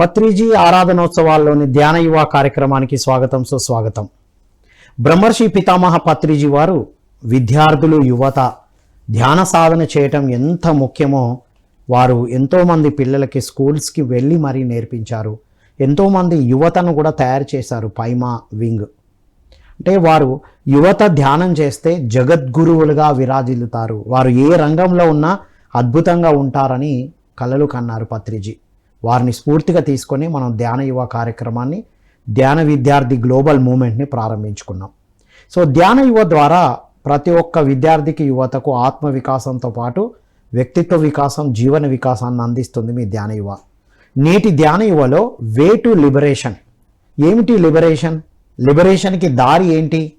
పత్రిజీ ఆరాధనోత్సవాల్లోని ధ్యాన యువ కార్యక్రమానికి స్వాగతం సుస్వాగతం. బ్రహ్మర్షి పితామహ పత్రిజీ వారు విద్యార్థులు యువత ధ్యాన సాధన చేయటం ఎంత ముఖ్యమో వారు ఎంతోమంది పిల్లలకి స్కూల్స్కి వెళ్ళి మరీ నేర్పించారు. ఎంతోమంది యువతను కూడా తయారు చేశారు పైమా వింగ్. అంటే వారు యువత ధ్యానం చేస్తే జగద్గురువులుగా విరాజిల్లుతారు. వారు ఏ రంగంలో ఉన్నా అద్భుతంగా ఉంటారని కలలు కన్నారు పత్రిజీ. వారిని స్ఫూర్తిగా తీసుకొని మనం ధ్యాన యువ కార్యక్రమాన్ని ధ్యాన విద్యార్థి గ్లోబల్ మూమెంట్ని ప్రారంభించుకున్నాం. సో ధ్యాన యువ ద్వారా ప్రతి ఒక్క విద్యార్థికి యువతకు ఆత్మ వికాసంతో పాటు వ్యక్తిత్వ వికాసం జీవన వికాసాన్ని అందిస్తుంది మీ ధ్యాన యువ. నేటి ధ్యాన యువలో వే టు లిబరేషన్. ఏమిటి లిబరేషన్? లిబరేషన్కి దారి ఏంటి?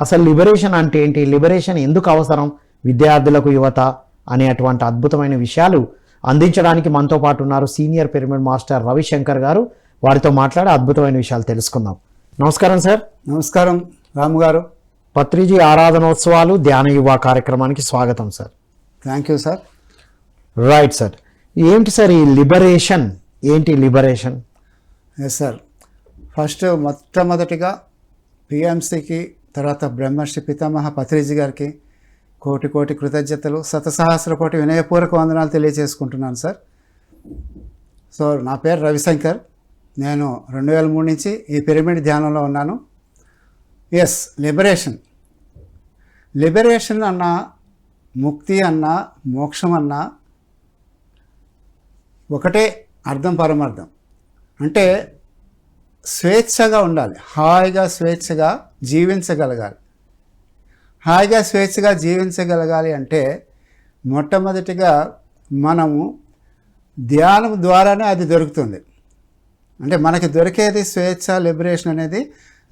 అసలు లిబరేషన్ అంటే ఏంటి? లిబరేషన్ ఎందుకు అవసరం? విద్యార్థులకు యువత అనేటువంటి అద్భుతమైన విషయాలు అందించడానికి మనతో పాటు ఉన్నారు సీనియర్ పిరమిడ్ మాస్టర్ రవిశంకర్ గారు. వారితో మాట్లాడి అద్భుతమైన విషయాలు తెలుసుకుందాం. నమస్కారం సార్. నమస్కారం రాము గారు. పత్రిజీ ఆరాధనోత్సవాలు ధ్యాన యువ కార్యక్రమానికి స్వాగతం sir. Thank you sir right sir ఏంటి సార్ ఈ లిబరేషన్? ఏంటి లిబరేషన్? ఎస్ సార్ ఫస్ట్ మొట్టమొదటిగా పిఎంసికి తర్వాత బ్రహ్మర్షి పితామహ పత్రిజీ గారికి కోటి కోటి కృతజ్ఞతలు శతసహస్ర కోటి వినయపూర్వక వందనాలు తెలియజేసుకుంటున్నాను సార్. సో నా పేరు రవిశంకర్. నేను రెండు వేల మూడు నుంచి ఈ పిరమిడ్ ధ్యానంలో ఉన్నాను. ఎస్ లిబరేషన్ లిబరేషన్ అన్న ముక్తి అన్న మోక్షం అన్న ఒకటే అర్థం పరమార్థం అంటే స్వేచ్ఛగా ఉండాలి. హాయిగా స్వేచ్ఛగా జీవించగలగాలి. హాయిగా స్వేచ్ఛగా జీవించగలగాలి అంటే మొట్టమొదటిగా మనము ధ్యానం ద్వారానే అది దొరుకుతుంది. అంటే మనకి దొరికేది స్వేచ్ఛ లిబరేషన్ అనేది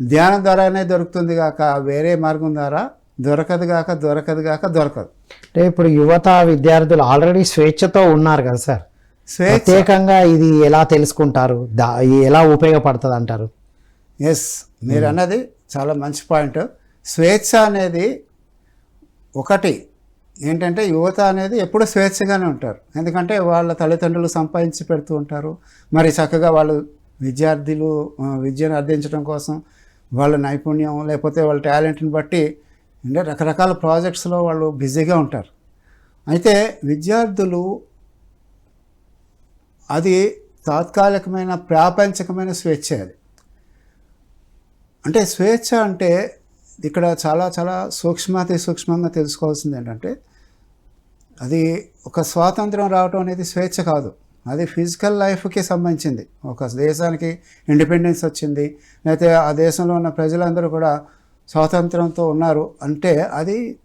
ధ్యానం ద్వారానే దొరుకుతుంది కాక వేరే మార్గం ద్వారా దొరకదు కాక దొరకదు కాక దొరకదు. అంటే ఇప్పుడు యువత విద్యార్థులు ఆల్రెడీ స్వేచ్ఛతో ఉన్నారు కదా సార్? ప్రత్యేకంగా ఇది ఎలా తెలుసుకుంటారు? దా ఎలా ఉపయోగపడుతుంది అంటారు ఎస్ మీరు అన్నది చాలా మంచి పాయింట్. స్వేచ్ఛ అనేది ఒకటి ఏంటంటే యువత అనేది ఎప్పుడూ స్వేచ్ఛగానే ఉంటారు. ఎందుకంటే వాళ్ళ తల్లిదండ్రులు సంపాదించి పెడుతూ ఉంటారు. మరి చక్కగా వాళ్ళు విద్యార్థులు విద్యను అర్థించడం కోసం వాళ్ళ నైపుణ్యం లేకపోతే వాళ్ళ టాలెంట్ని బట్టి అంటే రకరకాల ప్రాజెక్ట్స్లో వాళ్ళు బిజీగా ఉంటారు. అయితే విద్యార్థులు అది తాత్కాలికమైన ప్రాపంచికమైన స్వేచ్ఛ అది. అంటే స్వేచ్ఛ అంటే ఇక్కడ చాలా చాలా సూక్ష్మతి సూక్ష్మంగా తెలుసుకోవాల్సింది ఏంటంటే అది ఒక స్వాతంత్రం రావటం అనేది స్వేచ్ఛ కాదు. అది ఫిజికల్ లైఫ్కి సంబంధించింది. ఒక దేశానికి ఇండిపెండెన్స్ వచ్చింది. లేకపోతే ఆ దేశంలో ఉన్న ప్రజలందరూ కూడా స్వాతంత్రంతో ఉన్నారు అంటే అది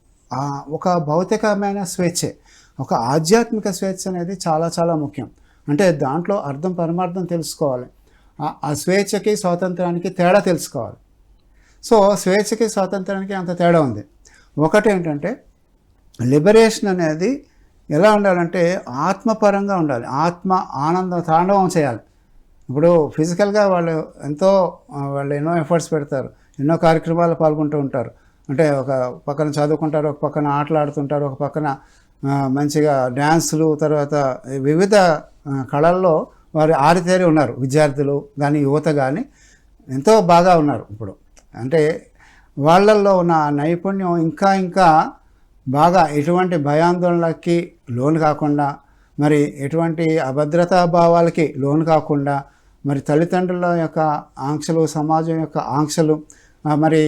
ఒక భౌతికమైన స్వేచ్ఛే. ఒక ఆధ్యాత్మిక స్వేచ్ఛ అనేది చాలా చాలా ముఖ్యం. అంటే దాంట్లో అర్థం పరమార్థం తెలుసుకోవాలి. ఆ- ఆ స్వేచ్ఛకి స్వాతంత్రానికి తేడా తెలుసుకోవాలి. సో స్వేచ్ఛకి స్వాతంత్రానికి అంత తేడా ఉంది. ఒకటి ఏంటంటే లిబరేషన్ అనేది ఎలా ఉండాలంటే ఆత్మపరంగా ఉండాలి. ఆత్మ ఆనంద తాండవం చేయాలి. ఇప్పుడు ఫిజికల్గా వాళ్ళు ఎంతో వాళ్ళు ఎన్నో ఎఫర్ట్స్ పెడతారు. ఎన్నో కార్యక్రమాలు పాల్గొంటూ ఉంటారు. అంటే ఒక పక్కన చదువుకుంటారు ఒక పక్కన ఆటలాడుతుంటారు ఒక పక్కన మంచిగా డ్యాన్సులు తర్వాత వివిధ కళల్లో వారు ఆరితేరి ఉన్నారు. విద్యార్థులు కానీ యువత కానీ ఎంతో బాగా ఉన్నారు ఇప్పుడు. అంటే వాళ్ళల్లో ఉన్న నైపుణ్యం ఇంకా ఇంకా బాగా ఎటువంటి భయాందోళనలకి లోను కాకుండా మరి ఎటువంటి అభద్రతా భావాలకి లోను కాకుండా మరి తల్లిదండ్రుల యొక్క ఆంక్షలు సమాజం యొక్క ఆంక్షలు మరి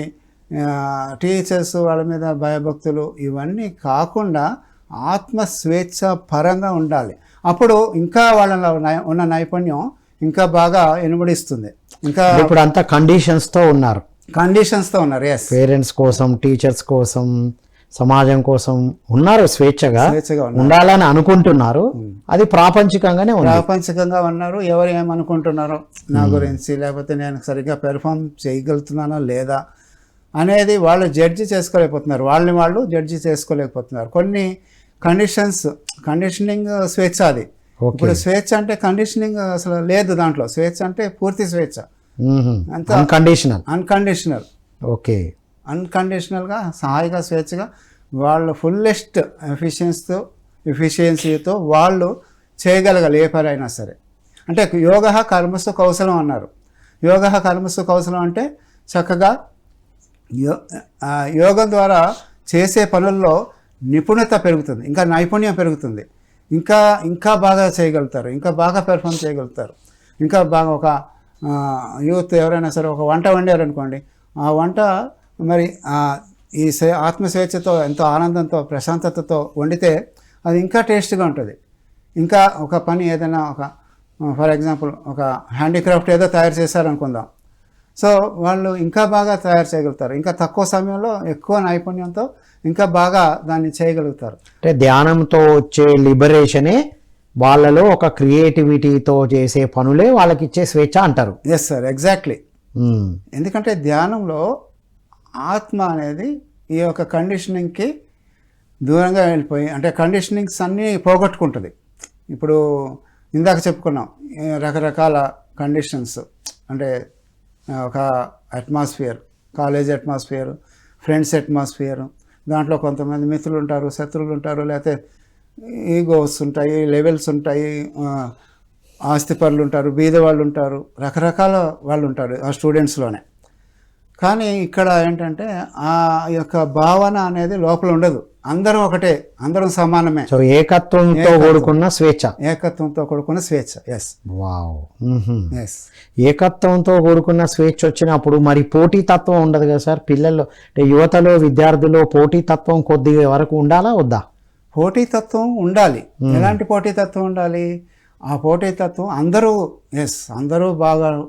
టీచర్స్ వాళ్ళ మీద భయభక్తులు ఇవన్నీ కాకుండా ఆత్మ స్వేచ్ఛ పరంగా ఉండాలి. అప్పుడు ఇంకా వాళ్ళలో ఉన్న నైపుణ్యం ఇంకా బాగా ఎనుబడిస్తుంది ఇంకా ఇప్పుడు అంతా కండిషన్స్తో ఉన్నారు. కండిషన్స్తో ఉన్నారు ఎస్ పేరెంట్స్ కోసం టీచర్స్ కోసం సమాజం కోసం ఉన్నారు స్వేచ్ఛగా. ఉండాలని అనుకుంటున్నారు. అది ప్రాపంచికంగానే ప్రాపంచికంగా ఉన్నారు. ఎవరు ఏమనుకుంటున్నారో నా గురించి లేకపోతే నేను సరిగ్గా పెర్ఫామ్ చేయగలుగుతున్నానో లేదా అనేది వాళ్ళు జడ్జి చేసుకోలేకపోతున్నారు. వాళ్ళని వాళ్ళు జడ్జి చేసుకోలేకపోతున్నారు. కొన్ని కండిషన్స్ కండిషనింగ్ స్వేచ్ఛ అది. ఇప్పుడు స్వేచ్ఛ అంటే కండిషనింగ్ అసలు లేదు దాంట్లో. స్వేచ్ఛ అంటే పూర్తి స్వేచ్ఛ. అంత అన్కండిషనల్ అన్కండిషనల్ ఓకే. అన్కండిషనల్గా హాయిగా స్వేచ్ఛగా వాళ్ళ ఫుల్లెస్ట్ ఎఫిషియన్స్తో ఎఫిషియన్సీతో వాళ్ళు చేయగలగాలి ఏ పని అయినా సరే. అంటే యోగ కర్మసు కౌశలం అన్నారు. యోగ కర్మసు కౌశలం అంటే చక్కగా యో యోగం ద్వారా చేసే పనుల్లో నిపుణత పెరుగుతుంది. ఇంకా నైపుణ్యం పెరుగుతుంది. ఇంకా ఇంకా బాగా చేయగలుగుతారు. ఇంకా బాగా పెర్ఫామ్ చేయగలుగుతారు. ఇంకా బాగా ఒక యూత్ ఎవరైనా సరే ఒక వంట వండారనుకోండి ఆ వంట మరి ఈ స్వే ఆత్మస్వేచ్ఛతో ఎంతో ఆనందంతో ప్రశాంతతతో వండితే అది ఇంకా టేస్ట్గా ఉంటుంది. ఇంకా ఒక పని ఏదైనా ఒక ఫర్ ఎగ్జాంపుల్ ఒక హ్యాండీక్రాఫ్ట్ ఏదో తయారు చేశారనుకుందాం. సో వాళ్ళు ఇంకా బాగా తయారు చేయగలుగుతారు. ఇంకా తక్కువ సమయంలో ఎక్కువ నైపుణ్యంతో ఇంకా బాగా దాన్ని చేయగలుగుతారు. అంటే ధ్యానంతో వచ్చే లిబరేషనే వాళ్ళలో ఒక క్రియేటివిటీతో చేసే పనులే వాళ్ళకి ఇచ్చే స్వేచ్ఛ అంటారు. ఎస్ సార్ ఎగ్జాక్ట్లీ ఎందుకంటే ధ్యానంలో ఆత్మ అనేది ఈ యొక్క కండిషనింగ్కి దూరంగా వెళ్ళిపోయి అంటే కండిషనింగ్స్ అన్నీ పోగొట్టుకుంటుంది. ఇప్పుడు ఇందాక చెప్పుకున్నాం రకరకాల కండిషన్స్ అంటే ఒక atmosphere college atmosphere friends atmosphere దాంట్లో కొంతమంది మిత్రులు ఉంటారు శత్రువులు ఉంటారు లేకపోతే ఈగోస్ ఉంటాయి లెవెల్స్ ఉంటాయి ఆస్తిపరులు ఉంటారు బీద వాళ్ళు ఉంటారు రకరకాల వాళ్ళు ఉంటారు ఆ స్టూడెంట్స్లోనే. కానీ ఇక్కడ ఏంటంటే ఆ యొక్క భావన అనేది లోపల ఉండదు. అందరం ఒకటే అందరం సమానమే. సో ఏకత్వంతో కూడుకున్న స్వేచ్ఛ. ఏకత్వంతో కూడుకున్న స్వేచ్ఛ ఎస్ వావ్. ఎస్ ఏకత్వంతో కూడుకున్న స్వేచ్ఛ వచ్చినప్పుడు మరి పోటీతత్వం ఉండదు కదా సార్? పిల్లల్లో అంటే యువతలో విద్యార్థుల్లో పోటీతత్వం కొద్దిగా వరకు ఉండాలా వద్దా? పోటీతత్వం ఉండాలి. ఎలాంటి పోటీతత్వం ఉండాలి? ఆ పోటీతత్వం అందరూ ఎస్ అందరూ బాగా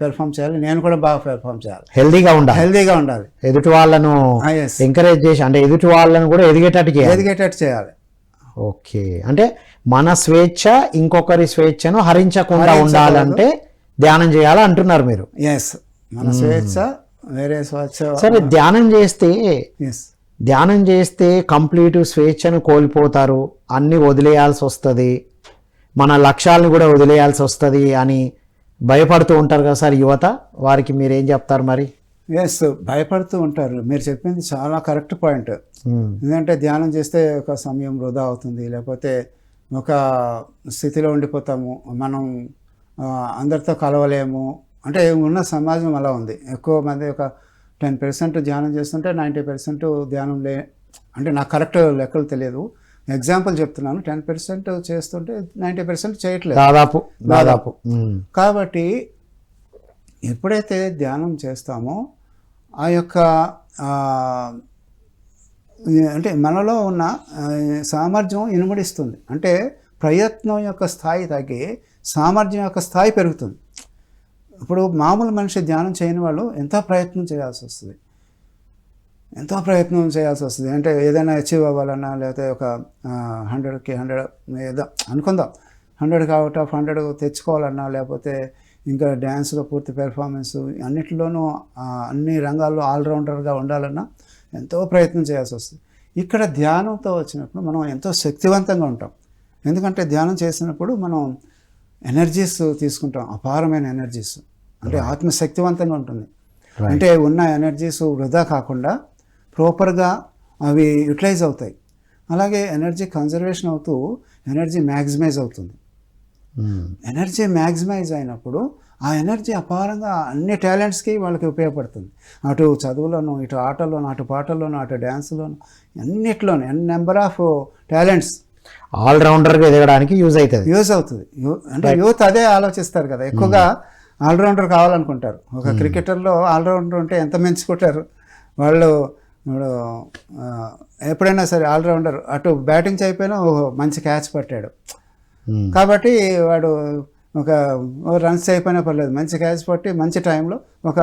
పెర్ఫామ్ చేయాలి. నేను కూడా బాగా పెర్ఫామ్ చేయాలి. హెల్దీగా ఉండాలి. హెల్దీగా ఉండాలి. ఎదుటి వాళ్ళను ఎంకరేజ్ చేసి అంటే ఎదుటి వాళ్ళను కూడా ఎదిగేటట్టు చేయాలి. ఎదిగేటట్టు చేయాలి. ఓకే. అంటే మన స్వేచ్ఛ ఇంకొకరి స్వేచ్ఛను హరించకుండా. ఉండాలంటే ధ్యానం చేయాలి అంటున్నారు మీరు. ఎస్ మన స్వేచ్ఛ వేరే స్వేచ్ఛ సరే ధ్యానం చేస్తే ఎస్ ధ్యానం చేస్తే కంప్లీట్ స్వేచ్ఛను కోల్పోతారు. అన్ని వదిలేయాల్సి వస్తుంది. మన లక్ష్యాలను కూడా వదిలేయాల్సి వస్తుంది అని భయపడుతూ ఉంటారు కదా సార్ యువత? వారికి మీరేం చెప్తారు మరి? ఎస్ భయపడుతూ ఉంటారు. మీరు చెప్పింది చాలా కరెక్ట్ పాయింట్. ఉమ్, ఎందుకంటే ధ్యానం చేస్తే ఒక సమయం వృధా అవుతుంది. లేకపోతే ఒక స్థితిలో ఉండిపోతాము. మనం అందరితో కలవలేము. అంటే ఉన్న సమాజం అలా ఉంది. ఎక్కువ మంది ఒక టెన్ పర్సెంట్ ధ్యానం చేస్తుంటే నైంటీ పర్సెంట్ ధ్యానం లే అంటే నాకు కరెక్ట్ లెక్కలు తెలియదు. ఎగ్జాంపుల్ చెప్తున్నాను. టెన్ పర్సెంట్ చేస్తుంటే నైంటీ పర్సెంట్ చేయట్లేదు. దాదాపు దాదాపు. కాబట్టి ఎప్పుడైతే ధ్యానం చేస్తామో ఆ యొక్క అంటే మనలో ఉన్న సామర్థ్యం ఇనుమడిస్తుంది. అంటే ప్రయత్నం యొక్క స్థాయి తగ్గి సామర్థ్యం యొక్క స్థాయి పెరుగుతుంది. ఇప్పుడు మామూలు మనిషి ధ్యానం చేయని వాళ్ళు ఎంతో ప్రయత్నం చేయాల్సి వస్తుంది. ఎంతో ప్రయత్నం చేయాల్సి వస్తుంది. అంటే ఏదైనా అచీవ్ అవ్వాలన్నా లేకపోతే ఒక హండ్రెడ్కి హండ్రెడ్ ఏదో అనుకుందాం. హండ్రెడ్ అవుట్ ఆఫ్ హండ్రెడ్ తెచ్చుకోవాలన్నా లేకపోతే ఇంకా డ్యాన్స్లో పూర్తి పెర్ఫార్మెన్స్ అన్నిటిలోనూ అన్ని రంగాల్లో ఆల్రౌండర్గా ఉండాలన్నా ఎంతో ప్రయత్నం చేయాల్సి వస్తుంది. ఇక్కడ ధ్యానంతో వచ్చినప్పుడు మనం ఎంతో శక్తివంతంగా ఉంటాం. ఎందుకంటే ధ్యానం చేసినప్పుడు మనం ఎనర్జీస్ తీసుకుంటాం. అపారమైన ఎనర్జీస్ అంటే ఆత్మ శక్తివంతంగా ఉంటుంది. అంటే ఉన్న ఎనర్జీస్ వృధా కాకుండా ప్రాపర్గా అవి యూటిలైజ్ అవుతాయి. అలాగే ఎనర్జీ కన్జర్వేషన్ అవుతూ ఎనర్జీ మ్యాక్సిమైజ్ అవుతుంది. ఎనర్జీ మ్యాక్సిమైజ్ అయినప్పుడు ఆ ఎనర్జీ అపారంగా అన్ని టాలెంట్స్కి వాళ్ళకి ఉపయోగపడుతుంది. అటు చదువులోను ఇటు ఆటల్లోను అటు పాటల్లోను అటు డ్యాన్స్లోను అన్నిట్లోనూ ఎన్ నెంబర్ ఆఫ్ టాలెంట్స్ ఆల్రౌండర్గా ఎదగడానికి యూజ్ అవుతుంది. యూజ్ అవుతుంది. అంటే యూత్ అదే ఆలోచిస్తారు కదా. ఎక్కువగా ఆల్రౌండర్ కావాలనుకుంటారు. ఒక క్రికెటర్లో ఆల్రౌండర్ ఉంటే ఎంత మెంచుకుంటారు వాళ్ళు ఎప్పుడైనా సరే ఆల్రౌండర్ అటు బ్యాటింగ్ చేయకపోయినా ఓహో మంచి క్యాచ్ పట్టాడు. ఉమ్, కాబట్టి వాడు ఒక రన్స్ అయిపోయినా పర్లేదు మంచి క్యాచ్ పట్టి మంచి టైంలో ఒక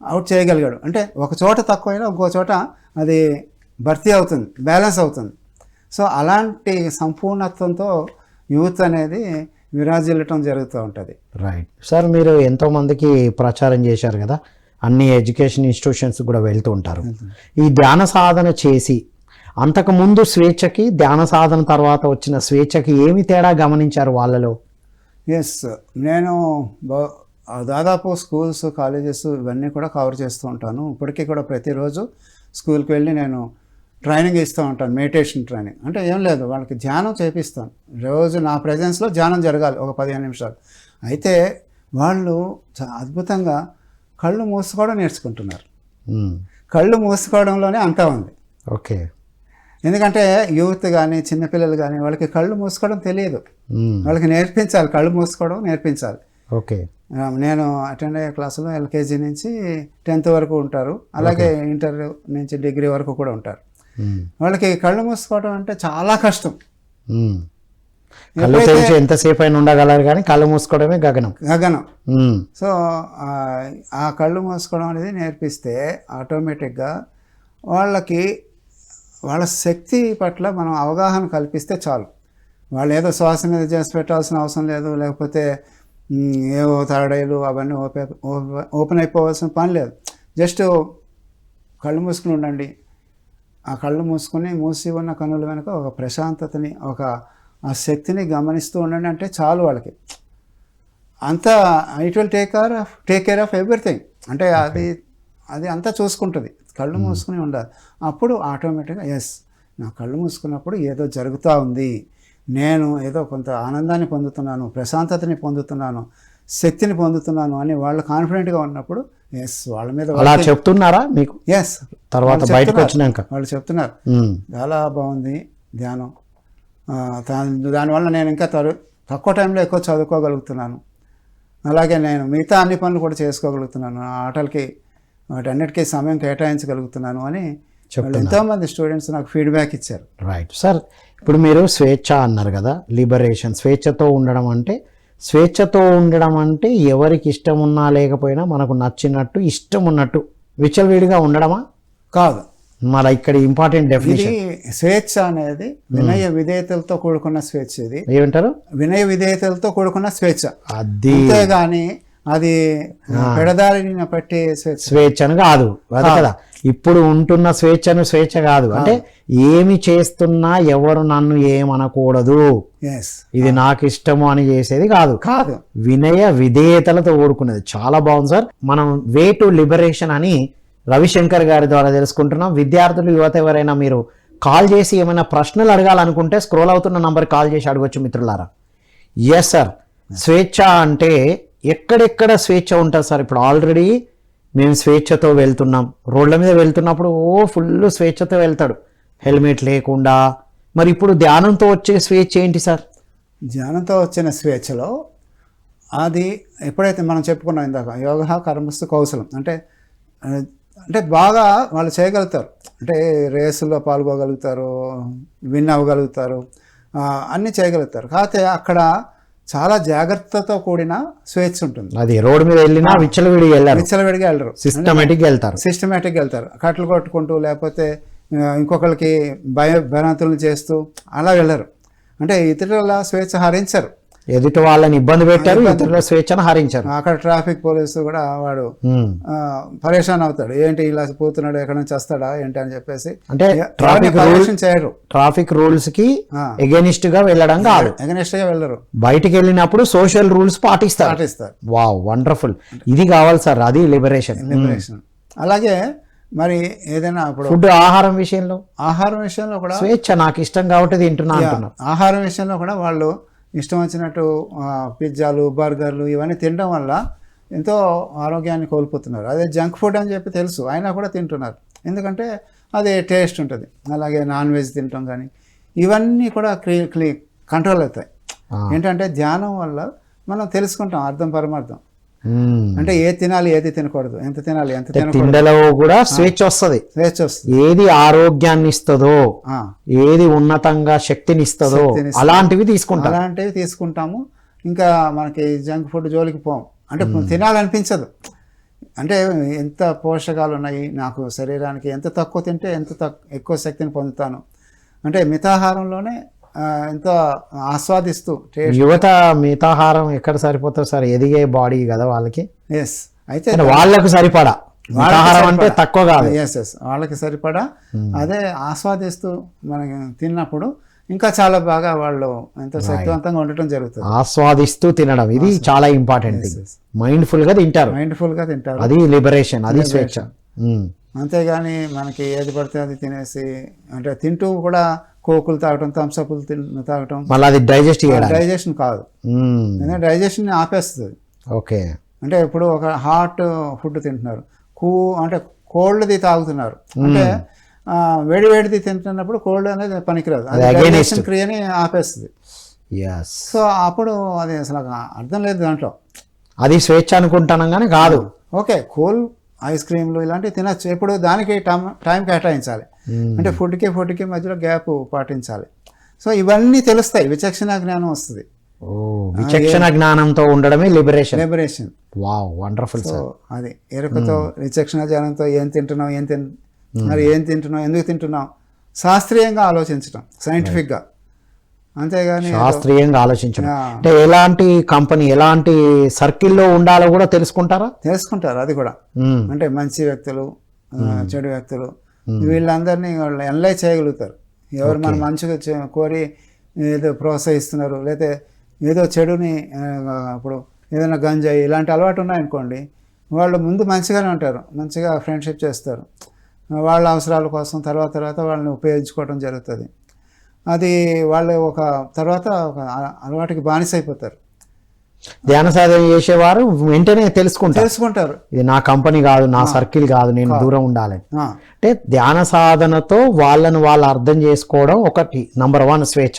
అవుట్ చేయగలిగాడు. అంటే ఒక చోట తక్కువైనా ఇంకో చోట అది భర్తీ అవుతుంది బ్యాలెన్స్ అవుతుంది. సో అలాంటి సంపూర్ణత్వంతో యూత్ అనేది విరాజిల్లటం జరుగుతూ ఉంటుంది. రైట్ సార్ మీరు ఎంతో మందికి ప్రచారం చేశారు కదా? అన్ని ఎడ్యుకేషన్ ఇన్స్టిట్యూషన్స్ కూడా వెళ్తూ ఉంటారు. ఈ ధ్యాన సాధన చేసి అంతకుముందు స్వేచ్ఛకి ధ్యాన సాధన తర్వాత వచ్చిన స్వేచ్ఛకి ఏమి తేడా గమనించారు వాళ్ళలో? ఎస్ నేను దాదాపు స్కూల్స్ కాలేజెస్ ఇవన్నీ కూడా కవర్ చేస్తూ ఉంటాను. ఇప్పటికీ కూడా ప్రతిరోజు స్కూల్కి వెళ్ళి నేను ట్రైనింగ్ ఇస్తూ ఉంటాను మెడిటేషన్ ట్రైనింగ్. అంటే ఏం లేదు వాళ్ళకి ధ్యానం చేపిస్తాను. రోజు నా ప్రజెన్స్లో ధ్యానం జరగాలి ఒక పదిహేను నిమిషాలు. అయితే వాళ్ళు చా- అద్భుతంగా కళ్ళు మూసుకోవడం నేర్చుకుంటున్నారు. కళ్ళు మూసుకోవడంలోనే అంతా ఉంది. ఓకే. ఎందుకంటే యూత్ కానీ చిన్నపిల్లలు కానీ వాళ్ళకి కళ్ళు మూసుకోవడం తెలియదు. వాళ్ళకి నేర్పించాలి కళ్ళు మూసుకోవడం నేర్పించాలి. ఓకే. నేను అటెండ్ అయ్యే క్లాసులో ఎల్కేజీ నుంచి టెన్త్ వరకు ఉంటారు. అలాగే ఇంటర్ నుంచి డిగ్రీ వరకు కూడా ఉంటారు. వాళ్ళకి కళ్ళు మూసుకోవడం అంటే చాలా కష్టం. కళ్ళు తెరిచి ఎంతసేపు అయినా ఉండగలరు కానీ కళ్ళు మూసుకోవడమే గగనం. గగనం. సో ఆ, కళ్ళు మూసుకోవడం అనేది నేర్పిస్తే ఆటోమేటిక్గా వాళ్ళకి వాళ్ళ శక్తి పట్ల మనం అవగాహన కల్పిస్తే చాలు. వాళ్ళు ఏదో శ్వాస మీద చేసి పెట్టాల్సిన అవసరం లేదు లేకపోతే ఏవో థర్డైలు అవన్నీ ఓపెన్ ఓపెన్ అయిపోవాల్సిన పని లేదు. జస్ట్ కళ్ళు మూసుకుని ఉండండి ఆ కళ్ళు మూసుకొని మూసి ఉన్న కన్నుల వెనుక ఒక ప్రశాంతతని ఒక ఆ శక్తిని గమనిస్తూ ఉండండి అంటే చాలు వాళ్ళకి. అంతా it will take care of take care of everything అంటే అది అది అంతా చూసుకుంటుంది. కళ్ళు మూసుకుని ఉండాలి. అప్పుడు ఆటోమేటిక్గా ఎస్ నా కళ్ళు మూసుకున్నప్పుడు ఏదో జరుగుతూ ఉంది. నేను ఏదో కొంత ఆనందాన్ని పొందుతున్నాను ప్రశాంతతని పొందుతున్నాను శక్తిని పొందుతున్నాను అని వాళ్ళు కాన్ఫిడెంట్గా ఉన్నప్పుడు ఎస్ వాళ్ళ మీద అలా చెప్తున్నారా మీకు? ఎస్ తర్వాత బయటకు వచ్చినాక. వాళ్ళు చెప్తున్నారు. చాలా బాగుంది ధ్యానం. దానివల్ల నేను ఇంకా తరు తక్కువ టైంలో ఎక్కువ చదువుకోగలుగుతున్నాను. అలాగే నేను మిగతా అన్ని పనులు కూడా చేసుకోగలుగుతున్నాను. ఆటలకి వాటన్నిటికీ సమయం కేటాయించగలుగుతున్నాను అని ఎంతోమంది స్టూడెంట్స్ నాకు ఫీడ్బ్యాక్ ఇచ్చారు. రైట్ సార్ ఇప్పుడు మీరు స్వేచ్ఛ అన్నారు కదా లిబరేషన్ స్వేచ్ఛతో ఉండడం అంటే స్వేచ్ఛతో ఉండడం అంటే ఎవరికి ఇష్టం ఉన్నా లేకపోయినా మనకు నచ్చినట్టు ఇష్టం ఉన్నట్టు విచ్చలవిడిగా ఉండడమా? కాదు. మరి ఇక్కడ ఇంపార్టెంట్ డెఫినేషన్ స్వేచ్ఛ అనేది వినయ విధేయతలతో కూడుకున్న స్వేచ్ఛ ఇది. ఏమంటారు? వినయ విధేయతలతో కూడుకున్న స్వేచ్ఛ. అది. అంతేగాని అది పెడదారిని పట్టే స్వేచ్ఛ. స్వేచ్ఛను కాదు. కదా. ఇప్పుడు ఉంటున్న స్వేచ్ఛను స్వేచ్ఛ కాదు. అంటే ఏమి చేస్తున్నా ఎవరు నన్ను ఏమనకూడదు. ఇది నాకు ఇష్టము అని చేసేది కాదు. కాదు. వినయ విధేయతలతో ఓడుకునేది చాలా బాగుంది సార్. మనం వే టు లిబరేషన్ అని రవిశంకర్ గారి ద్వారా తెలుసుకుంటున్నాం. విద్యార్థులు యువత ఎవరైనా మీరు కాల్ చేసి ఏమైనా ప్రశ్నలు అడగాలనుకుంటే స్క్రోల్ అవుతున్న నంబర్ కాల్ చేసి అడగొచ్చు మిత్రులారా. ఎస్ సార్ స్వేచ్ఛ అంటే ఎక్కడెక్కడ స్వేచ్ఛ ఉంటుంది సార్? ఇప్పుడు ఆల్రెడీ మేము స్వేచ్ఛతో వెళ్తున్నాం. రోడ్ల మీద వెళ్తున్నప్పుడు ఓ ఫుల్ స్వేచ్ఛతో వెళ్తాడు. హెల్మెట్ లేకుండా. మరి ఇప్పుడు ధ్యానంతో వచ్చే స్వేచ్ఛ ఏంటి సార్? ధ్యానంతో వచ్చిన స్వేచ్ఛలో అది ఎప్పుడైతే మనం చెప్పుకున్నాం ఇందాక యోగ కర్మస్తు కౌశలం. అంటే అంటే బాగా వాళ్ళు చేయగలుగుతారు. అంటే రేసుల్లో పాల్గొగలుగుతారు విన్ అవ్వగలుగుతారు అన్నీ చేయగలుగుతారు. కాకపోతే అక్కడ చాలా జాగ్రత్తతో కూడిన స్వేచ్ఛ ఉంటుంది. అది రోడ్డు మీద వెళ్ళినా విచ్చలవిడి వెళ్ళారు. విచ్చలవిడిగా వెళ్ళరు. సిస్టమేటిక్ వెళ్తారు. సిస్టమేటిక్గా వెళ్తారు. కట్లు కొట్టుకుంటూ లేకపోతే ఇంకొకరికి భయ భ్రాంతులను చేస్తూ అలా వెళ్ళరు. అంటే ఇతరుల స్వేచ్ఛ హరించరు. ఎదుటి వాళ్ళని ఇబ్బంది పెట్టారు ఇతరుల స్వేచ్ఛను హరించారు. అక్కడ ట్రాఫిక్ పోలీసు కూడా వాడు పరేషాన్ అవుతాడు. ఏంటి ఇలా పోతున్నాడు ఎక్కడ నుంచి వస్తాడా ఏంటి అని చెప్పేసి అంటే ట్రాఫిక్ చేయరు. ట్రాఫిక్ రూల్స్కి. ఎగెనిస్ట్గా వెళ్ళడం కాదు. ఎగనెస్ట్గా వెళ్ళరు. బయటికి వెళ్ళినప్పుడు సోషల్ రూల్స్ పాటిస్తారు. పాటిస్తారు. Wow wonderful. ఇది కావాలి సార్ అది లిబరేషన్. లిబరేషన్. అలాగే మరి ఏదైనా ఇప్పుడు ఫుడ్ ఆహారం విషయంలో? ఆహారం విషయంలో కూడా స్వేచ్ఛ నాకు ఇష్టం కాబట్టి తింటున్నా ఆహారం విషయంలో కూడా వాళ్ళు ఇష్టం వచ్చినట్టు పిజ్జాలు బర్గర్లు ఇవన్నీ తినడం వల్ల ఎంతో ఆరోగ్యాన్ని కోల్పోతున్నారు అదే జంక్ ఫుడ్ అని చెప్పి తెలుసు అయినా కూడా తింటున్నారు ఎందుకంటే అది టేస్ట్ ఉంటుంది అలాగే నాన్ వెజ్ తినటం కానీ ఇవన్నీ కూడా క్లీ క్లీ కంట్రోల్ అవుతాయి. ఏంటంటే ధ్యానం వల్ల మనం తెలుసుకుంటాం అర్థం పరమార్థం. అంటే ఏది తినాలి ఏది తినకూడదు. ఎంత తినాలి ఎంత తినకూడదు? కూడా స్వేచ్ఛ వస్తది. స్వేచ్ఛ వస్తుంది. ఏది ఆరోగ్యాన్ని ఇస్తుందో ఏది ఉన్నతంగా శక్తిని ఇస్తుందో. అలాంటివి తీసుకుంటాం. అలాంటివి తీసుకుంటాము. ఇంకా మనకి జంక్ ఫుడ్ జోలికి పోం. అంటే తినాలనిపించదు. అంటే ఎంత పోషకాలు ఉన్నాయి నాకు శరీరానికి ఎంత తక్కువ తింటే ఎంత తక్కువ ఎక్కువ శక్తిని పొందుతాను. అంటే మితాహారంలోనే ఎంతో ఆస్వాదిస్తూ యువత మితాహారం ఎక్కడ సరిపోతుంది సార్ ఎదిగే బాడీ కదా వాళ్ళకి. ఎస్ అయితే వాళ్ళకు సరిపడా. మితాహారం అంటే తక్కువ కాదు. ఎస్ ఎస్ వాళ్ళకి సరిపడా. అదే ఆస్వాదిస్తూ మనకి తిన్నప్పుడు ఇంకా చాలా బాగా వాళ్ళు ఎంతో శక్తివంతంగా ఉండటం జరుగుతుంది. ఆస్వాదిస్తూ తినడం ఇది చాలా ఇంపార్టెంట్ థింగ్ yes. మైండ్ ఫుల్గా తింటారు తింటారు. అది లిబరేషన్ అది స్వేచ్ఛ. ఉమ్. అంతేగాని మనకి ఏది పడితే అది తినేసి అంటే తింటూ కూడా కోకులు తాగటం థమ్స్అప్లు తాగటం. మళ్ళీ అది డైజెస్ట్ డైజెషన్ కాదు. ఎందుకంటే డైజెషన్ ఆపేస్తుంది. ఓకే. అంటే ఇప్పుడు ఒక హాట్ ఫుడ్ తింటున్నారు. కూ అంటే కోల్డ్ది తాగుతున్నారు. అంటే వేడి వేడిది తింటున్నప్పుడు కోల్డ్ అనేది పనికిరాదు. అది క్రియని ఆపేస్తుంది. సో అప్పుడు అది అసలు అర్థం లేదు దాంట్లో. అది స్వేచ్ఛ అనుకుంటాను కానీ కాదు. ఓకే కూల్ ఐస్ క్రీమ్లు ఇలాంటివి తినచ్చు. ఇప్పుడు దానికి టైం టైం కేటాయించాలి. అంటే ఫుడ్కి ఫుడ్కి మధ్యలో గ్యాప్ పాటించాలి. సో ఇవన్నీ తెలుస్తాయి. విచక్షణ జ్ఞానం వస్తుంది. విచక్షణ జ్ఞానంతో ఉండడమే liberation liberation wow wonderful so అది ఎరుకతో విచక్షణ జ్ఞానంతో ఏం తింటున్నాం ఏం తిన్ మరి ఏం తింటున్నాం ఎందుకు తింటున్నాం శాస్త్రీయంగా ఆలోచించడం సైంటిఫిక్గా అంతేగాని శాస్త్రీయంగా ఆలోచించడం. అంటే ఎలాంటి కంపెనీ ఎలాంటి సర్కిల్లో ఉండాలో కూడా తెలుసుకుంటారా? తెలుసుకుంటారు అది కూడా. అంటే మంచి వ్యక్తులు చెడు వ్యక్తులు వీళ్ళందరినీ వాళ్ళు ఎనలైజ్ చేయగలుగుతారు. ఎవరు మన మంచిగా చే- కోరి ఏదో ప్రోత్సహిస్తున్నారు లేకపోతే ఏదో చెడుని ఇప్పుడు ఏదైనా గంజాయి ఇలాంటి అలవాటు ఉన్నాయనుకోండి వాళ్ళు ముందు మంచిగానే ఉంటారు మంచిగా ఫ్రెండ్షిప్ చేస్తారు. వాళ్ళ అవసరాల కోసం తర్వాత తర్వాత వాళ్ళని ఉపయోగించుకోవడం జరుగుతుంది. అది వాళ్ళు ఒక తర్వాత ఒక అలవాటుకి బానిస అయిపోతారు ధ్యాన సాధన చేసేవారు వెంటనే తెలుసుకుంటారు. తెలుసుకుంటారు. ఇది నా కంపెనీ కాదు నా సర్కిల్ కాదు నేను దూరం ఉండాలని అంటే ధ్యాన సాధనతో వాళ్ళను వాళ్ళు అర్థం చేసుకోవడం ఒకటి నంబర్ వన్ స్వేచ్ఛ.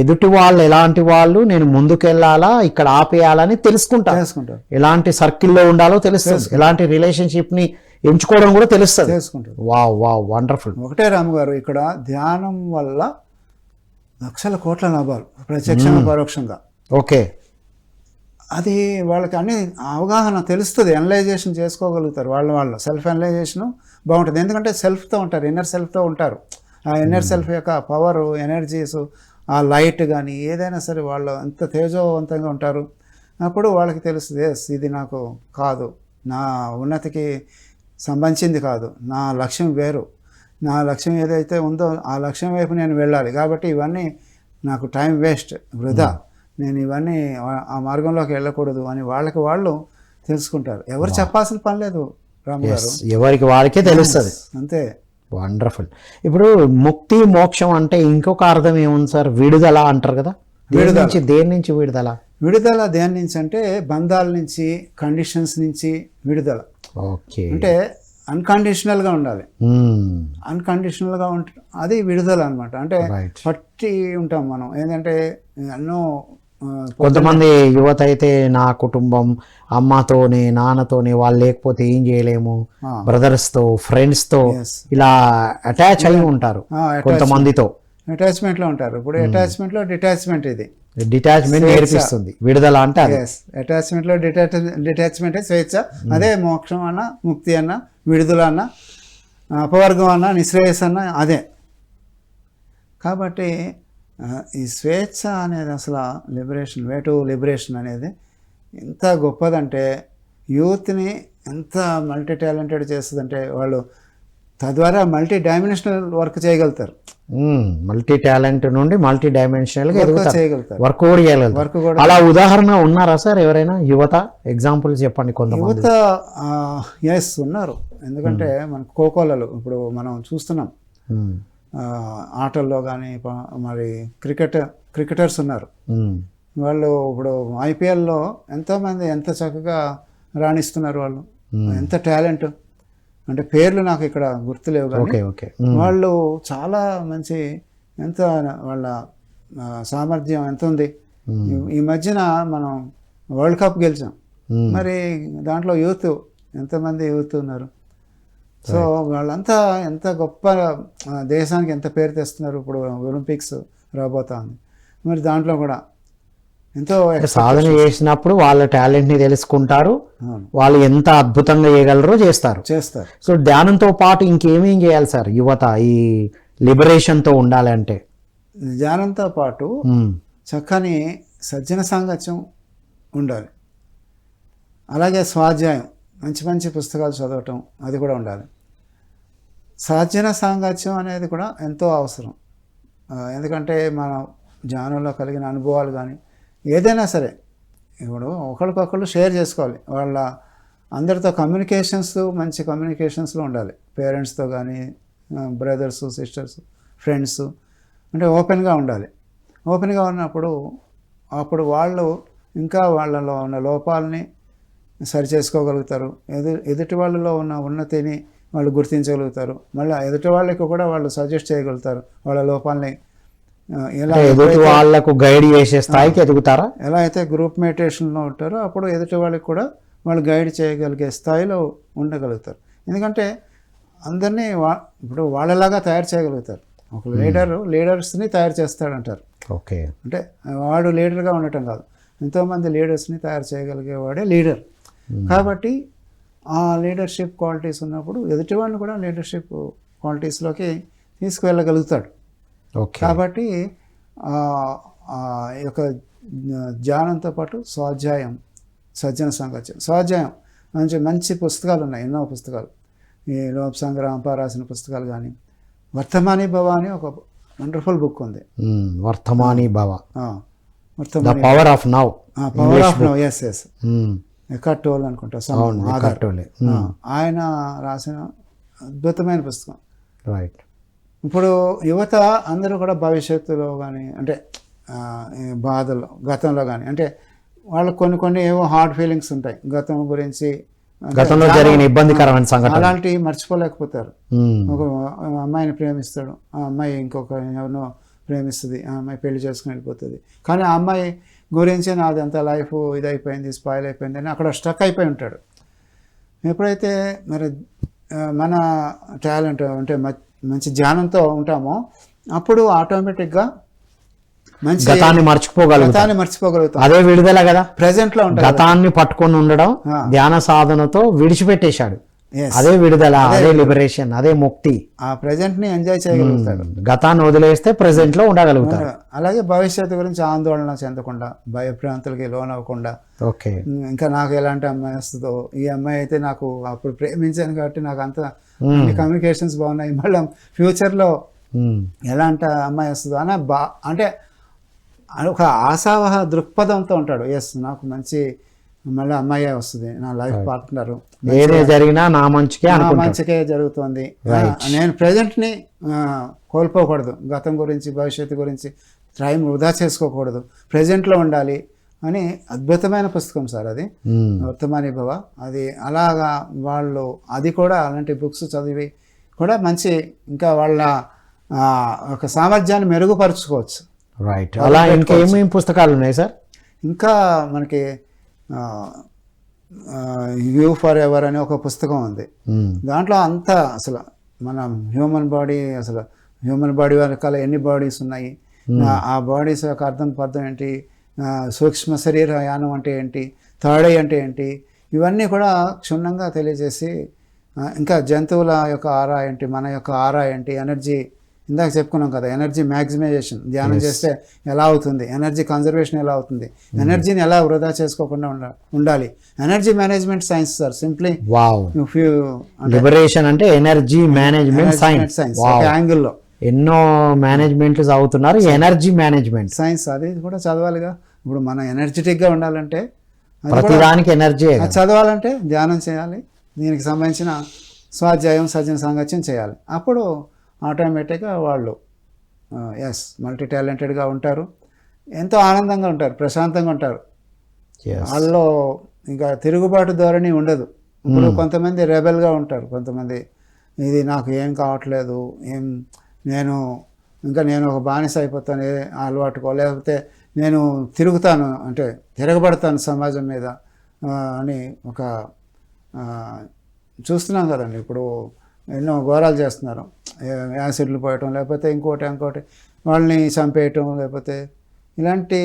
ఎదుటి వాళ్ళు ఎలాంటి వాళ్ళు నేను ముందుకెళ్ళాలా ఇక్కడ ఆపేయాలని తెలుసుకుంటారు. ఎలాంటి సర్కిల్లో ఉండాలో తెలుస్తుంది. ఎలాంటి రిలేషన్షిప్ని ఎంచుకోవడం కూడా తెలుస్తుంది. తెలుసుకుంటారు. వావ్ వావ్ వండర్ఫుల్ ఒకటే రాము గారు ఇక్కడ ధ్యానం వల్ల లక్షల కోట్ల లాభాలు ప్రత్యక్షంగా పరోక్షంగా. ఓకే. అది వాళ్ళకి అన్ని అవగాహన తెలుస్తుంది అనలైజేషన్ చేసుకోగలుగుతారు వాళ్ళ వాళ్ళు. సెల్ఫ్ అనలైజేషన్ బాగుంటుంది. ఎందుకంటే సెల్ఫ్తో ఉంటారు ఇన్నర్ సెల్ఫ్తో ఉంటారు. ఆ ఇన్నర్ సెల్ఫ్ యొక్క పవర్ ఎనర్జీస్ ఆ లైట్ కానీ ఏదైనా సరే వాళ్ళు ఎంత తేజోవంతంగా ఉంటారు అప్పుడు వాళ్ళకి తెలుస్తుంది ఎస్ ఇది నాకు కాదు. నా ఉన్నతికి సంబంధించింది కాదు. నా లక్ష్యం వేరు. నా లక్ష్యం ఏదైతే ఉందో ఆ లక్ష్యం వైపు నేను వెళ్ళాలి. కాబట్టి ఇవన్నీ నాకు టైం వేస్ట్ వృధా. నేను ఇవన్నీ ఆ- మార్గంలోకి వెళ్ళకూడదు అని వాళ్ళకి వాళ్ళు తెలుసుకుంటారు. ఎవరు చెప్పాల్సిన పని లేదు ఎవరికి వారికే తెలుస్తుంది. అంతే. వండర్ఫుల్ ఇప్పుడు ముక్తి మోక్షం అంటే ఇంకొక అర్థం ఏముంది సార్? విడుదల అంటారు కదా? దేని నుంచి దేని నుంచి విడుదల? విడుదల దేని నుంచి అంటే బంధాల నుంచి కండిషన్స్ నుంచి విడుదల. ఓకే. అంటే అన్కండిషనల్గా ఉండాలి. అన్కండిషనల్గా ఉంట అది విడుదల అనమాట అంటే పట్టి ఉంటాం మనం. ఏంటంటే ఎన్నో కొంతమంది యువత అయితే నా కుటుంబం అమ్మతోనే నాన్నతోనే వాళ్ళు లేకపోతే ఏం చేయలేము. ఆ. బ్రదర్స్తో ఫ్రెండ్స్తో Yes. ఇలా అటాచ్ అయి ఉంటారు కొంతమందితో. అటాచ్మెంట్లో ఉంటారు. ఇప్పుడు అటాచ్మెంట్లో డిటాచ్మెంట్ ఇది. డిటాచ్మెంట్ నేర్పిస్తుంది. విడుదల అంటే అటాచ్మెంట్లో డిటాచ్ డిటాచ్మెంటే స్వేచ్ఛ. అదే మోక్షం అన్న ముక్తి అన్న విడుదల అన్న అపవర్గం అన్న నిశ్రేయస్ అన్న అదే. కాబట్టి ఈ స్వేచ్ఛ అనేది అసలు లిబరేషన్ వే టు లిబరేషన్ అనేది ఎంత గొప్పదంటే యూత్ని ఎంత మల్టీ టాలెంటెడ్ చేస్తుందంటే వాళ్ళు తద్వారా మల్టీ డైమెన్షనల్ వర్క్ చేయగలుగుతారు. మల్టీ టాలెంట్ నుండి మల్టీ డైమెన్షనల్ చేయగలుగుతారు. వర్క్ కూడా చేయగలుగుతారు. వర్క్ కూడా అలా ఉదాహరణ ఉన్నారా సార్ ఎవరైనా? యువత ఎగ్జాంపుల్ చెప్పండి కొంతమంది. యువత ఎస్ ఉన్నారు. ఎందుకంటే మన కోకోలలో ఇప్పుడు మనం చూస్తున్నాం. ఆటల్లో కానీ మరి క్రికెట్ క్రికెటర్స్ ఉన్నారు. వాళ్ళు ఇప్పుడు ఐపీఎల్లో ఎంతోమంది ఎంత చక్కగా రాణిస్తున్నారు వాళ్ళు. ఎంత టాలెంట్. అంటే పేర్లు నాకు ఇక్కడ గుర్తులేవు కానీ. వాళ్ళు చాలా మంచి ఎంత వాళ్ళ సామర్థ్యం ఎంత ఉంది. ఈ- మధ్యన మనం వరల్డ్ కప్ గెలిచాం. మరి దాంట్లో యూత్ ఎంతమంది యూత్ ఉన్నారు? సో వాళ్ళంతా ఎంత గొప్ప దేశానికి ఎంత పేరు తెస్తున్నారు ఇప్పుడు ఒలింపిక్స్ రాబోతా ఉంది మరి దాంట్లో కూడా ఎంతో సాధన చేసినప్పుడు వాళ్ళ టాలెంట్ని తెలుసుకుంటారు. వాళ్ళు ఎంత అద్భుతంగా చేయగలరో చేస్తారు. చేస్తారు. సో ధ్యానంతో పాటు ఇంకేమేం చేయాలి సార్? యువత ఈ లిబరేషన్తో ఉండాలి అంటే? ధ్యానంతో పాటు. చక్కని సజ్జన సాంగత్యం ఉండాలి. అలాగే స్వాధ్యాయం మంచి మంచి పుస్తకాలు చదవటం అది కూడా ఉండాలి. సజ్జన సాంగత్యం అనేది కూడా ఎంతో అవసరం. ఎందుకంటే మన జ్ఞానంలో కలిగిన అనుభవాలు కానీ ఏదైనా సరే ఇప్పుడు ఒకరికొకరు షేర్ చేసుకోవాలి. వాళ్ళ అందరితో కమ్యూనికేషన్స్ మంచి కమ్యూనికేషన్స్లో ఉండాలి. పేరెంట్స్తో కానీ బ్రదర్స్ సిస్టర్స్ ఫ్రెండ్స్ అంటే ఓపెన్గా ఉండాలి. ఓపెన్గా ఉన్నప్పుడు అప్పుడు వాళ్ళు ఇంకా వాళ్ళలో ఉన్న లోపాలని సరి చేసుకోగలుగుతారు ఎదు ఎదుటి వాళ్ళలో ఉన్న ఉన్నతిని వాళ్ళు గుర్తించగలుగుతారు. మళ్ళీ ఎదుటి వాళ్ళకి కూడా వాళ్ళు సజెస్ట్ చేయగలుగుతారు. వాళ్ళ లోపాలని ఎలా ఎదుటి వాళ్ళకు గైడ్ చేసే స్థాయికి ఎదుగుతారా? ఎలా అయితే గ్రూప్ మెడిటేషన్లో ఉంటారో అప్పుడు ఎదుటి వాళ్ళకి కూడా వాళ్ళు గైడ్ చేయగలిగే స్థాయిలో ఉండగలుగుతారు. ఎందుకంటే అందరినీ వా ఇప్పుడు వాళ్ళలాగా తయారు చేయగలుగుతారు. ఒక లీడర్ లీడర్స్ని తయారు చేస్తాడంటారు. ఓకే. అంటే వాడు లీడర్గా ఉండటం కాదు. ఎంతోమంది లీడర్స్ని తయారు చేయగలిగేవాడే లీడర్ కాబట్టి ఆ లీడర్షిప్ క్వాలిటీస్ ఉన్నప్పుడు ఎదుటివాడిని కూడా లీడర్షిప్ క్వాలిటీస్లోకి తీసుకువెళ్ళగలుగుతాడు. ఓకే. కాబట్టి యొక్క ధ్యానంతో పాటు స్వాధ్యాయం సజ్జన సాంగత్యం స్వాధ్యాయం మంచి మంచి పుస్తకాలు ఉన్నాయి ఎన్నో పుస్తకాలు. ఈ లోప సంగ్రామ రాసిన పుస్తకాలు కానీ వర్తమాని భవ అని ఒక వండర్ఫుల్ బుక్ ఉంది. వర్తమాని భవ. Power of now. Power of no yes yes hmm. Eckhart Tolle అనుకుంటా ఆయన రాసిన అద్భుతమైన పుస్తకం. రైట్ ఇప్పుడు యువత అందరూ కూడా భవిష్యత్తులో కానీ అంటే బాధలు గతంలో కానీ అంటే వాళ్ళకు కొన్ని కొన్ని ఏవో హార్డ్ ఫీలింగ్స్ ఉంటాయి. గతం గురించి గతంలో జరిగిన ఇబ్బందికరమైన సంఘటన అలాంటివి మర్చిపోలేకపోతారు. ఒక అమ్మాయిని ప్రేమిస్తాడు. ఆ అమ్మాయి ఇంకొక ఎవరినో ప్రేమిస్తుంది. ఆ అమ్మాయి పెళ్ళి చేసుకుని వెళ్ళిపోతుంది. కానీ ఆ అమ్మాయి గురించి నాది అంత లైఫ్ ఇదైపోయింది స్పాయిల్ అయిపోయింది అని అక్కడ స్టక్ అయిపోయి ఉంటాడు. ఎప్పుడైతే మరి మన టాలెంట్ అంటే మ- మంచి ధ్యానంతో ఉంటామో అప్పుడు ఆటోమేటిక్గా మంచి గతాన్ని మర్చిపోగలుగుతాం. గతాన్ని మర్చిపోగలుగుతాం. అదే విడుదల కదా? ప్రజెంట్లో ఉంటాం. గతాన్ని పట్టుకొని ఉండడం. ధ్యాన సాధనతో విడిచిపెట్టేశాడు. అదే విడుదల అదే లిబరేషన్ అదే ముక్తి. ఆ ప్రజెంట్ని ఎంజాయ్ చేయగలుగుతాడు. గతాన్ని వదిలేస్తే ప్రెసెంట్లో ఉండగలుగుతారు అలాగే భవిష్యత్తు గురించి ఆందోళన చెందకుండా భయభ్రాంతులకి లోనవ్వకుండా. ఓకే. ఇంకా నాకు ఎలాంటి అమ్మాయి వస్తుందో ఈ అమ్మాయి అయితే నాకు అప్పుడు ప్రేమించాను కాబట్టి నాకు అంత కమ్యూనికేషన్స్ బాగున్నాయి. మళ్ళీ ఫ్యూచర్లో మ్మ్. ఎలాంటి అమ్మాయి వస్తుందో అని బా అంటే ఒక ఆశావహ దృక్పథంతో ఉంటాడు. ఎస్ నాకు మంచి మళ్ళీ అమ్మాయి వస్తుంది. నా లైఫ్ పార్ట్నర్ ఏదే జరిగినా నా మంచికే అనుకుంటా. మంచికే జరుగుతుంది. నేను ప్రజెంట్ని కోల్పోకూడదు. గతం గురించి భవిష్యత్తు గురించి టైం వృధా చేసుకోకూడదు. ప్రజెంట్లో ఉండాలి అని అద్భుతమైన పుస్తకం సార్ అది. మ్మ్. వర్తమాని భవ. అది అలాగా వాళ్ళు అది కూడా అలాంటి బుక్స్ చదివి కూడా మంచి ఇంకా వాళ్ళ ఒక సామర్థ్యాన్ని మెరుగుపరుచుకోవచ్చు. రైట్ అలా ఇంకా ఏమేమి పుస్తకాలు ఉన్నాయి సార్? ఇంకా మనకి యూ ఫర్ ఎవర్ అనే ఒక పుస్తకం ఉంది. మ్మ్. దాంట్లో అంతా అసలు మన హ్యూమన్ బాడీ అసలు హ్యూమన్ బాడీ వెనకాల ఎన్ని బాడీస్ ఉన్నాయి? ఆ- ఆ బాడీస్ యొక్క అర్థం పర్థం ఏంటి? సూక్ష్మ శరీర యానం అంటే ఏంటి? థర్డ్ ఐ అంటే ఏంటి? ఇవన్నీ కూడా క్షుణ్ణంగా తెలియజేసి ఇంకా జంతువుల యొక్క ఆరా ఏంటి? మన యొక్క ఆరా ఏంటి? ఎనర్జీ ఇందాక చెప్పుకున్నాం కదా ఎనర్జీ మ్యాక్సిమైజేషన్ ధ్యానం చేస్తే ఎలా అవుతుంది? ఎనర్జీ కన్జర్వేషన్ ఎలా అవుతుంది? ఎనర్జీని ఎలా వృధా చేసుకోకుండా ఉండ ఉండాలి? Energy management science sir simply liberation అంటే ఎనర్జీ మేనేజ్మెంట్ సైన్స్ సైన్స్ యాంగిల్లో ఎన్నో మేనేజ్మెంట్లు చదువుతున్నారు ఎనర్జీ మేనేజ్మెంట్ సైన్స్ అది కూడా చదవాలిగా. ఇప్పుడు మనం ఎనర్జెటిక్గా ఉండాలంటే ప్రతిదానికి ఎనర్జీ చదవాలంటే ధ్యానం చేయాలి. దీనికి సంబంధించిన స్వాధ్యాయం సజ్జన సాంగత్యం చేయాలి. అప్పుడు ఆటోమేటిక్గా వాళ్ళు ఎస్ మల్టీ టాలెంటెడ్గా ఉంటారు. ఎంతో ఆనందంగా ఉంటారు ప్రశాంతంగా ఉంటారు. వాళ్ళలో ఇంకా తిరుగుబాటు ధోరణి ఉండదు. ఇప్పుడు కొంతమంది రెబెల్గా ఉంటారు. కొంతమంది ఇది నాకు ఏం కావట్లేదు ఏం నేను ఇంకా నేను ఒక బానిస అయిపోతాను ఏ అలవాటుకో లేకపోతే నేను తిరుగుతాను అంటే తిరగబడతాను సమాజం మీద అని ఒక చూస్తున్నాం కదండి. ఇప్పుడు ఎన్నో ఘోరాలు చేస్తున్నారు. యాసిడ్లు పోయటం లేకపోతే ఇంకోటి ఇంకోటి వాళ్ళని చంపేయటం లేకపోతే ఇలాంటి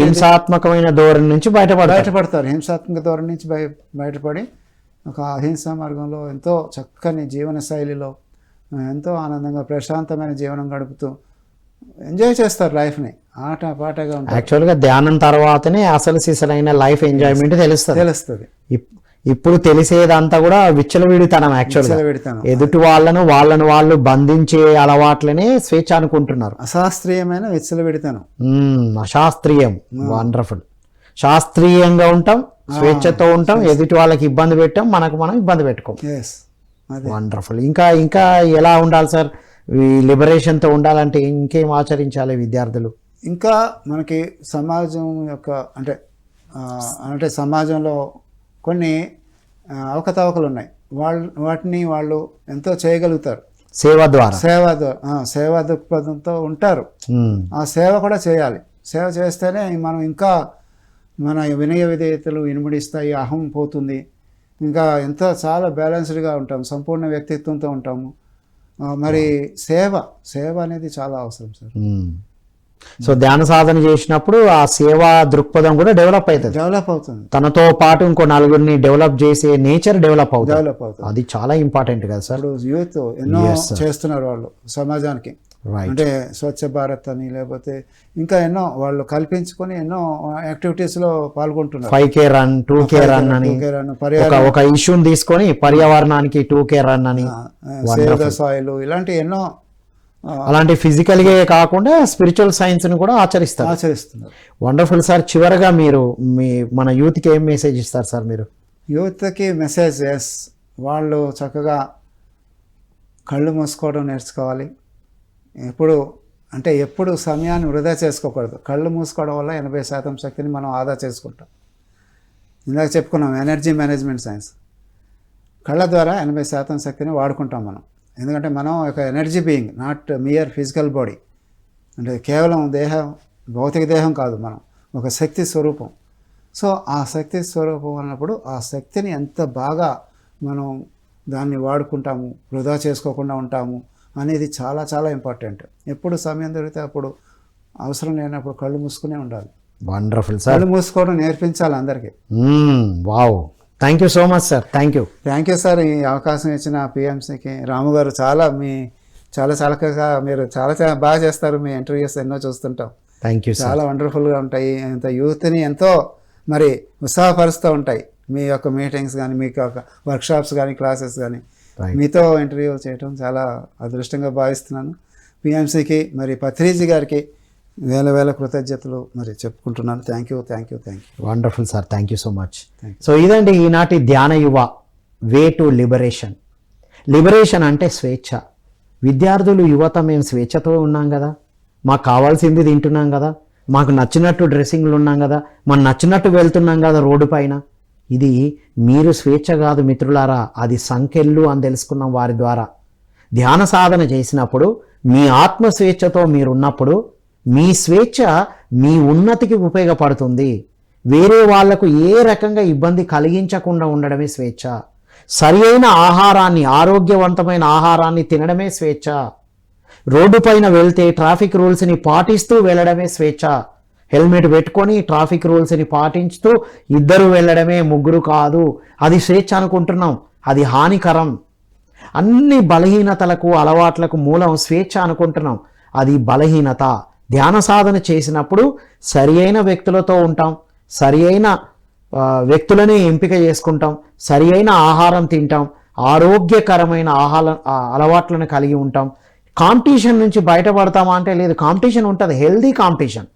హింసాత్మకమైన ధోరణి నుంచి బయటపడాలి బయటపడతారు. హింసాత్మక ధోరణి నుంచి బయ బయటపడి ఒక అహింసా మార్గంలో ఎంతో చక్కని జీవన శైలిలో ఎంతో ఆనందంగా ప్రశాంతమైన జీవనం గడుపుతూ ఎంజాయ్ చేస్తారు లైఫ్ని ఆట పాటగా ఉంటారు. యాక్చువల్గా ధ్యానం తర్వాతనే అసలు సిసలైన లైఫ్ ఎంజాయ్మెంట్ తెలుస్తుంది. తెలుస్తుంది. ఇప్పుడు తెలిసేదంతా కూడా విచ్చలవిడితనం యాక్చువల్గా పెడతాను ఎదుటి వాళ్ళను వాళ్ళను వాళ్ళు బంధించే అలవాట్లనే స్వేచ్ఛ అనుకుంటున్నారు. అశాస్త్రీయమైన విచ్చలవిడితనం. అశాస్త్రీయం. వండర్ఫుల్ శాస్త్రీయంగా ఉంటాం స్వేచ్ఛతో ఉంటాం ఎదుటి వాళ్ళకి ఇబ్బంది పెట్టాం మనకు మనం ఇబ్బంది పెట్టుకోం. వండర్ఫుల్ ఇంకా ఇంకా ఎలా ఉండాలి సార్? ఈ లిబరేషన్తో ఉండాలంటే ఇంకేం ఆచరించాలి విద్యార్థులు? ఇంకా మనకి సమాజం యొక్క అంటే అంటే సమాజంలో కొన్ని అవకతవకలు ఉన్నాయి. వాళ్ళు వాటిని వాళ్ళు ఎంతో చేయగలుగుతారు. సేవ ద్వారా. సేవా సేవా దృక్పథంతో ఉంటారు. ఆ సేవ కూడా చేయాలి. సేవ చేస్తేనే మనం ఇంకా మన వినయ విధేయతలు ఇనుమడిస్తాయి అహం పోతుంది. ఇంకా ఎంతో చాలా బ్యాలెన్స్డ్గా ఉంటాం సంపూర్ణ వ్యక్తిత్వంతో ఉంటాము. మరి సేవ సేవ అనేది చాలా అవసరం సార్. సో ధ్యాన సాధన చేసినప్పుడు ఆ సేవా దృక్పథం కూడా డెవలప్ అవుతుంది. డెవలప్ అవుతుంది. తనతో పాటు ఇంకో నలుగురిని డెవలప్ చేసే నేచర్ డెవలప్ అవుతుంది. డెవలప్ అవుతుంది. అది చాలా ఇంపార్టెంట్ కదా సార్? యూత్ ఎన్నో. చేస్తున్నారు వాళ్ళు సమాజానికి. అంటే స్వచ్ఛ భారత్ అని లేకపోతే ఇంకా ఎన్నో వాళ్ళు కల్పించుకొని ఎన్నో యాక్టివిటీస్లో పాల్గొంటున్నారు. Five K run two K run అని ఒక ఇష్యూని తీసుకొని పర్యావరణానికి టూ కే రన్ అని సేవ్ ద సాయిల్ ఇలాంటి ఎన్నో అలాంటి ఫిజికల్గా కాకుండా స్పిరిచువల్ సైన్స్ని కూడా ఆచరిస్తారు. ఆచరిస్తున్నారు. వండర్ఫుల్ సార్ చివరగా మీరు మీ మన యూత్కి ఏం మెసేజ్ ఇస్తారు సార్ మీరు? యూత్కి మెసేజ్ ఎస్ వాళ్ళు చక్కగా కళ్ళు మూసుకోవడం నేర్చుకోవాలి. ఎప్పుడు అంటే ఎప్పుడు సమయాన్ని వృధా చేసుకోకూడదు. కళ్ళు మూసుకోవడం వల్ల ఎనభై శాతం శక్తిని మనం ఆదా చేసుకుంటాం. ఇందాక చెప్పుకున్నాం ఎనర్జీ మేనేజ్మెంట్ సైన్స్ కళ్ళ ద్వారా ఎనభై శాతం శక్తిని వాడుకుంటాం మనం. ఎందుకంటే మనం ఒక energy being not mere physical body. అంటే కేవలం దేహం భౌతిక దేహం కాదు మనం ఒక శక్తి స్వరూపం. సో ఆ శక్తి స్వరూపం అన్నప్పుడు ఆ శక్తిని ఎంత బాగా మనం దాన్ని వాడుకుంటాము వృధా చేసుకోకుండా ఉంటాము అనేది చాలా చాలా ఇంపార్టెంట్. ఎప్పుడు సమయం దొరికితే అప్పుడు అవసరం లేనప్పుడు కళ్ళు మూసుకునే ఉండాలి. వండర్ఫుల్ సార్ కళ్ళు మూసుకోవడం నేర్పించాలి అందరికీ. Wow thank you so much sir thank you thank you sir ఈ అవకాశం ఇచ్చిన పిఎంసీకి రాము గారు చాలా మీ చాలా చలకగా మీరు చాలా చాలా బాగా చేస్తారు మీ ఇంటర్వ్యూస్ ఎన్నో చూస్తుంటాం. థ్యాంక్ యూ చాలా వండర్ఫుల్గా ఉంటాయి. ఎంత యూత్ని ఎంతో మరి ఉత్సాహపరుస్తూ ఉంటాయి. మీ యొక్క మీటింగ్స్ కానీ మీ యొక్క వర్క్షాప్స్ కానీ క్లాసెస్ కానీ. మీతో ఇంటర్వ్యూ చేయడం చాలా అదృష్టంగా భావిస్తున్నాను. పిఎంసీకి మరి పత్రిజీ గారికి వేల వేల కృతజ్ఞతలు మరి చెప్పుకుంటున్నాను. Thank you thank you thank you wonderful sir thank you so much so ఇదండి ఈనాటి ధ్యాన యువ వే టు లిబరేషన్. లిబరేషన్ అంటే స్వేచ్ఛ. విద్యార్థులు యువత మేము స్వేచ్ఛతో ఉన్నాం కదా. మాకు కావాల్సింది తింటున్నాం కదా. మాకు నచ్చినట్టు డ్రెస్సింగ్లు ఉన్నాం కదా. మనం నచ్చినట్టు వెళ్తున్నాం కదా రోడ్డు పైన. ఇది మీరు స్వేచ్ఛ కాదు మిత్రులారా. అది సంఖ్యలు అని తెలుసుకున్నాం వారి ద్వారా. ధ్యాన సాధన చేసినప్పుడు మీ ఆత్మ స్వేచ్ఛతో మీరున్నప్పుడు మీ స్వేచ్ఛ మీ ఉన్నతికి ఉపయోగపడుతుంది. వేరే వాళ్ళకు ఏ రకంగా ఇబ్బంది కలిగించకుండా ఉండడమే స్వేచ్ఛ. సరియైన ఆహారాన్ని ఆరోగ్యవంతమైన ఆహారాన్ని తినడమే స్వేచ్ఛ. రోడ్డు పైన వెళ్తే ట్రాఫిక్ రూల్స్ని పాటిస్తూ వెళ్ళడమే స్వేచ్ఛ. హెల్మెట్ పెట్టుకొని ట్రాఫిక్ రూల్స్ని పాటించుతూ ఇద్దరు వెళ్ళడమే ముగ్గురు కాదు. అది స్వేచ్ఛ అనుకుంటున్నాం. అది హానికరం. అన్ని బలహీనతలకు అలవాట్లకు మూలం స్వేచ్ఛ అనుకుంటున్నాం. అది బలహీనత. ధ్యాన సాధన చేసినప్పుడు సరి అయిన వ్యక్తులతో ఉంటాం సరి అయిన వ్యక్తులనే ఎంపిక చేసుకుంటాం సరి అయిన ఆహారం తింటాం ఆరోగ్యకరమైన ఆహార అలవాట్లను కలిగి ఉంటాం. కాంపిటీషన్ నుంచి బయటపడతామా అంటే లేదు కాంపిటీషన్ ఉంటుంది హెల్దీ కాంపిటీషన్.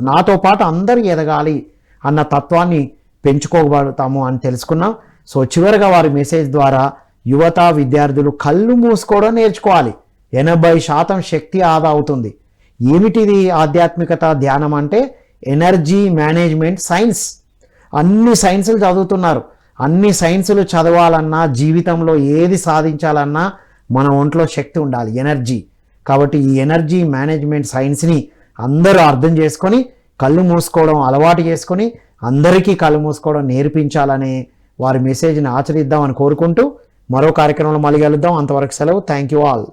నాతో పాటు అందరూ ఎదగాలి అన్న తత్వాన్ని పెంచుకోబడతాము అని తెలుసుకున్నాం. సో చివరిగా వారి మెసేజ్ ద్వారా యువత విద్యార్థులు కళ్ళు మూసుకోవడం నేర్చుకోవాలి. ఎనభై శాతం శక్తి ఆదా అవుతుంది. ఏమిటిది ఆధ్యాత్మికత ధ్యానం అంటే? Energy management science. అన్ని సైన్సులు చదువుతున్నారు. అన్ని సైన్సులు చదవాలన్నా జీవితంలో ఏది సాధించాలన్నా మన ఒంట్లో శక్తి ఉండాలి ఎనర్జీ. కాబట్టి ఈ ఎనర్జీ మేనేజ్మెంట్ సైన్స్ని అందరూ అర్థం చేసుకొని కళ్ళు మూసుకోవడం అలవాటు చేసుకొని అందరికీ కళ్ళు మూసుకోవడం నేర్పించాలనే వారి మెసేజ్ని ఆచరిద్దామని కోరుకుంటూ మరో కార్యక్రమంలో మళ్ళీ కలుద్దాం. అంతవరకు సెలవు. Thank you all